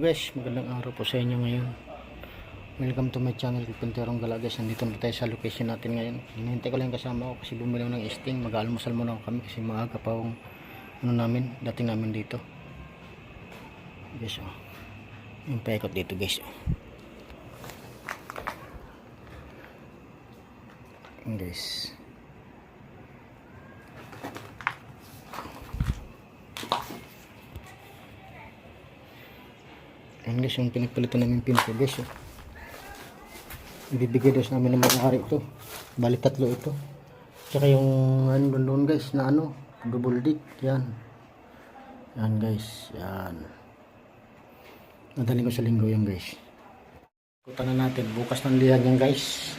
Guys, magandang araw po sa inyo ngayon. Welcome to my channel, Pinterong Galagas. Nandito na tayo sa location natin ngayon. Hinihintay ko lang kasama ko kasi bumili ng sting. Mag-almusal muna kami kasi maaga pa akong ano namin, dating namin dito. Guys, oh. Yung paikot dito guys. Oh. Guys. Ayan guys, yung pinagpalitan namin pinto guys. Oh. Ibibigay daw namin ng may-ari ito. Bali tatlo ito. Tsaka yung ano doon guys na ano, double dick. Yan. Yan guys, yan. Nadaling ko sa linggo yan guys. Kuta na natin, bukas ng liyan yan guys.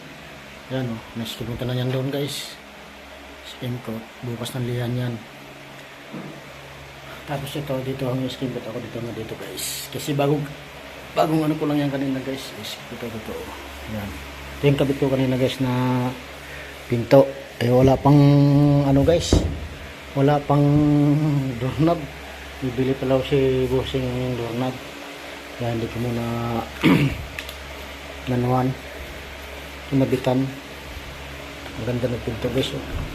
Yan oh, nasipunta na yan doon guys. Skin coat, bukas ng liyan yan. Tapos ito, dito ang skin coat ako dito nga dito guys. Kasi bagong, bagong ano ko lang yan kanina guys. Is ito, ito. Yan. Ito yung kabit ko kanina guys na pinto. Eh wala pang ano guys. Wala pang doorknob. Bibili pala si bossing ng doorknob. Kaya hindi ko muna nanuhan. Kinabitan. Maganda ng pinto guys. Oh.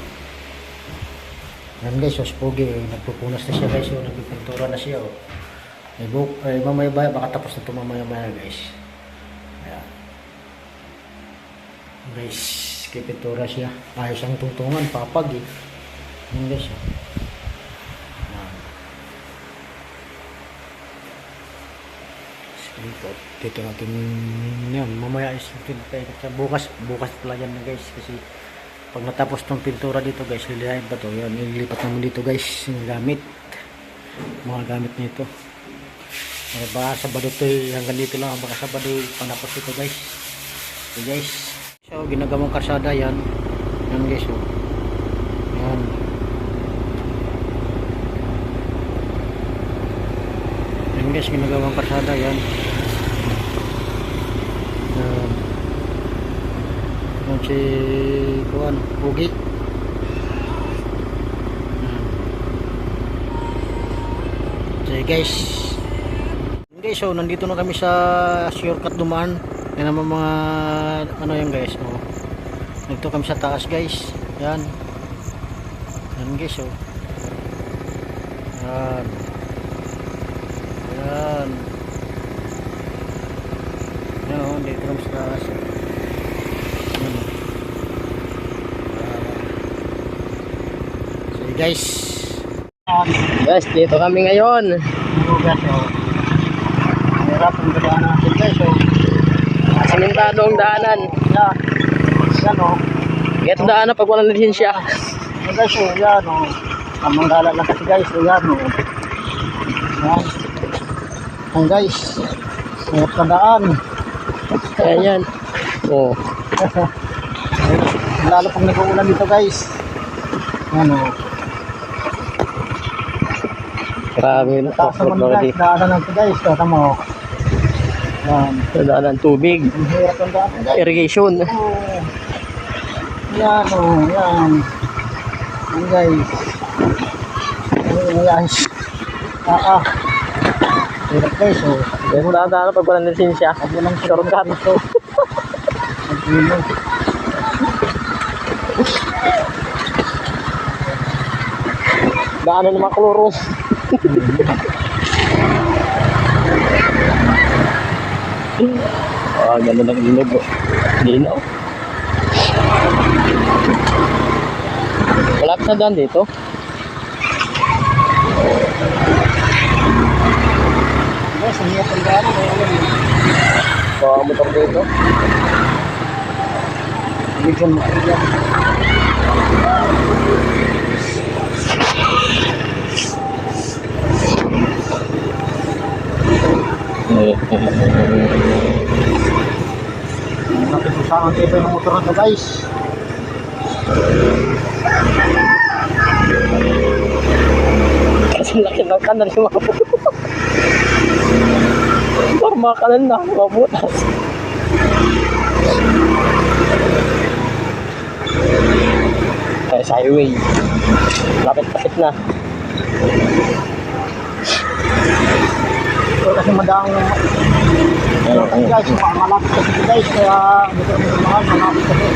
Yan guys, os pogi, eh, nagpupunas na siya guys, oh, nagpipintura na siya. Oh. Eh, bu eh, mamaya ba, baka tapos na ito mamaya maya guys. Ayan. Guys, kay pintura siya. Ayos ang tungtungan, papag eh. Yan guys. Oh. Dito, dito natin yan. Mamaya is bukas, bukas pala yan guys kasi pag natapos tong pintura dito guys lilihain pa to. Yan nililipat namin dito guys yung gamit. Mga gamit nito. Eh, baka sabado to eh, hanggang dito lang baka sabado panapos ito guys. So guys. So ginagawang karsada yan. Yan guys oh. yan. Yan guys ginagawang karsada yan. Yan. Yung si Kuan, Pugi. So guys. Okay, so nandito na kami sa shortcut dumaan. Yan naman mga ano yan guys. Oh. Nandito kami sa taas guys. Yan. Yan guys oh. Yan. Yan. Yan oh, dito kami sa taas. Yan. Guys. Guys, dito kami ngayon. Hirap ang gadaan natin guys oh. Simentado ang daanan. Yan. Yan oh. Ito daanan pag walang lisensya. Yan guys oh. Yan oh. Kamanggala lang kasi guys oh. Yan oh. Yan. Yan guys. Hirap na daan. Ayan yan. Oh. Lalo pag nag-uulan dito guys. Yan oh. Grabe Oh, guys. Daanan natin guys. Kata mo. Yan. Daanan tubig. Irrigation. Oh. Yan oh, yan. Yan guys. Yan. Ah ah. Hirap guys oh. Ito daanan pag walang lisensya. Huwag mo lang Shortcut. ito. Mag-ino. Daanan ng mga kloro. Ah, ganda ng ilog. oh. Lino. Malapit na daan dito. Ang hirap ang daan. Bawa motor dito. Bigyan mo. Bigyan mo. Nakipusangan ito ng motor na guys. Kasi laki ng kanan yung mga puto. Parang mga kanan na, mga butas. Kaya sa highway. Lapit-lapit na. Madang guys, ma- malapit kasi guys, kaya dito mahal, malapit kasi.